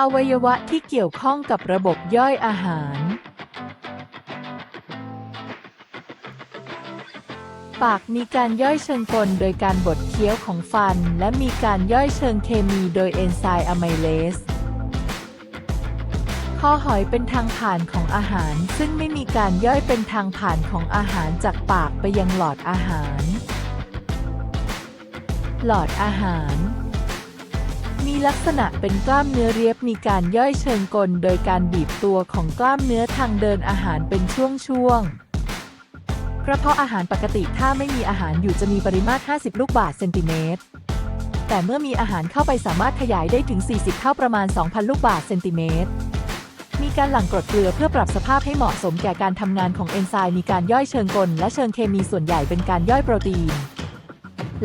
อวัยวะที่เกี่ยวข้องกับระบบย่อยอาหาร ปากมีการย่อยเชิงกลโดยการบดเคี้ยวของฟัน และมีการย่อยเชิงเคมีโดยเอนไซม์อะไมเลสข้อหอยเป็นทางผ่านของอาหาร ซึ่งไม่มีการย่อยเป็นทางผ่านของอาหารจากปากไปยังหลอดอาหาร หลอดอาหาร ลักษณะเป็นกล้ามเนื้อเรียบมีการย่อยเชิงกล โดยการบีบตัวของกล้ามเนื้อทางเดินอาหารเป็นช่วงๆกระเพาะอาหารปกติถ้าไม่มีอาหารอยู่จะมีปริมาตร 50 ลูกบาศก์เซนติเมตร แต่เมื่อมีอาหารเข้าไปสามารถขยายได้ถึง 40 เท่าประมาณ 2,000 ลูกบาศก์เซนติเมตรมีการหลั่งกรดเกลือเพื่อปรับสภาพให้เหมาะสมแก่การทำงานของเอนไซม์มีการย่อยเชิงกล และเชิงเคมีส่วนใหญ่เป็นการย่อยโปรตีน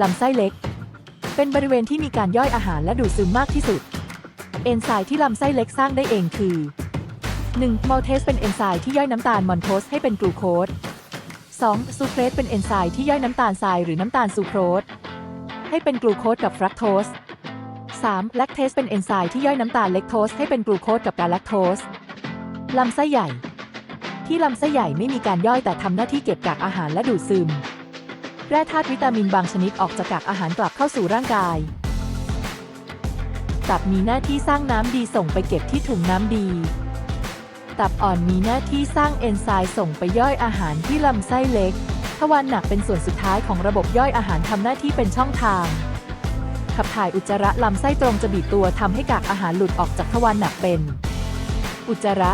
ลำไส้เล็ก เป็นบริเวณที่มีการย่อยอาหารและดูดซึมมากที่สุด เอนไซม์ที่ลำไส้เล็กสร้างได้เองคือ 1. มอลเทสเป็นเอนไซม์ที่ย่อยน้ำตาลมอนโทสให้เป็นกลูโคส 2. ซูเครสเป็นเอนไซม์ที่ย่อยน้ำตาลทรายหรือน้ำตาลซูโครสให้เป็นกลูโคสกับฟรักโตส 3. แลคเทสเป็นเอนไซม์ที่ย่อยน้ำตาลเลคโทสให้เป็นกลูโคสกับกาแลคโทสลำไส้ใหญ่ ที่ลำไส้ใหญ่ไม่มีการย่อยแต่ทำหน้าที่เก็บกากอาหารและดูดซึม แร่ธาตุวิตามินบางชนิดออกจากกากอาหารกลับเข้าสู่ร่างกาย ตับมีหน้าที่สร้างน้ำดีส่งไปเก็บที่ถุงน้ำดี ตับอ่อนมีหน้าที่สร้างเอนไซม์ส่งไปย่อยอาหารที่ลำไส้เล็ก ทวารหนักเป็นส่วนสุดท้ายของระบบย่อยอาหารทำหน้าที่เป็นช่องทางขับถ่ายอุจจาระลำไส้ตรงจะบีบตัวทำให้กากอาหารหลุดออกจากทวารหนักเป็น อุจจาระ